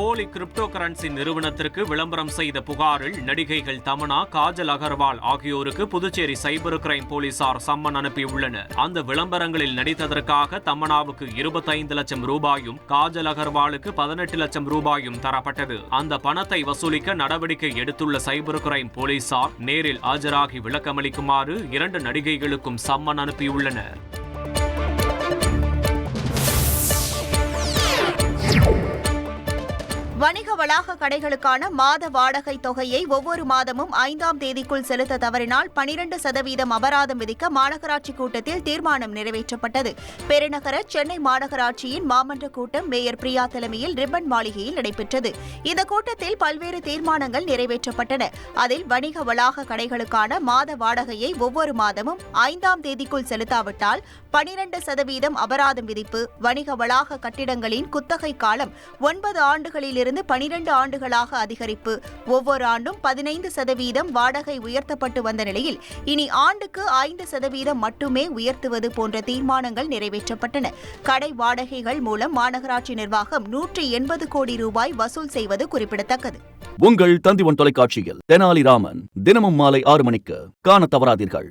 போலி crypto currency நிறுவனத்திற்கு விளம்பரம் செய்த புகாரில் நடிகைகள் தமனா காஜல் அகர்வால் ஆகியோருக்கு புதுச்சேரி சைபர் கிரைம் போலீசார் சம்மன் அனுப்பியுள்ளனர். அந்த விளம்பரங்களில் நடித்ததற்காக தமனாவுக்கு இருபத்தைந்து லட்சம் ரூபாயும் காஜல் அகர்வாலுக்கு பதினெட்டு லட்சம் ரூபாயும் தரப்பட்டது. அந்த பணத்தை வசூலிக்க நடவடிக்கை எடுத்துள்ள சைபர் கிரைம் போலீசார் நேரில் ஆஜராகி விளக்கமளிக்குமாறு இரண்டு நடிகைகளுக்கும் சம்மன் அனுப்பியுள்ளனர். வணிக வளாக கடைகளுக்கான மாத வாடகை தொகையை ஒவ்வொரு மாதமும் ஐந்தாம் தேதிக்குள் செலுத்த தவறினால் பனிரண்டு சதவீதம் அபராதம் விதிக்க மாநகராட்சி கூட்டத்தில் தீர்மானம் நிறைவேற்றப்பட்டது. பெருநகர சென்னை மாநகராட்சியின் மாமன்ற கூட்டம் மேயர் பிரியா தலைமையில் ரிப்பன் மாளிகையில் நடைபெற்றது. இந்த கூட்டத்தில் பல்வேறு தீர்மானங்கள் நிறைவேற்றப்பட்டன. அதில் வணிக வளாக கடைகளுக்கான மாத வாடகையை ஒவ்வொரு மாதமும் ஐந்தாம் தேதிக்குள் செலுத்தாவிட்டால் பனிரண்டு சதவீதம் அபராதம் விதிப்பு வணிக வளாக கட்டிடங்களின் குத்தகை காலம் ஒன்பது ஆண்டுகளிலிருந்து பனிரண்டு ஆண்டுகளாக அதிகரிப்பு. ஒவ்வொரு ஆண்டும் பதினைந்து சதவீதம் வாடகை உயர்த்தப்பட்டு வந்த நிலையில் இனி ஆண்டுக்கு ஐந்து சதவீதம் மட்டுமே உயர்த்துவது போன்ற தீர்மானங்கள் நிறைவேற்றப்பட்டன. கடை வாடகைகள் மூலம் மாநகராட்சி நிர்வாகம் நூற்றி எண்பது கோடி ரூபாய் வசூல் செய்வது குறிப்பிடத்தக்கது. உங்கள் தந்திவன் தொலைக்காட்சியில் தெனாலிராமன் தினமும் மாலை ஆறு மணிக்கு காண தவறாதீர்கள்.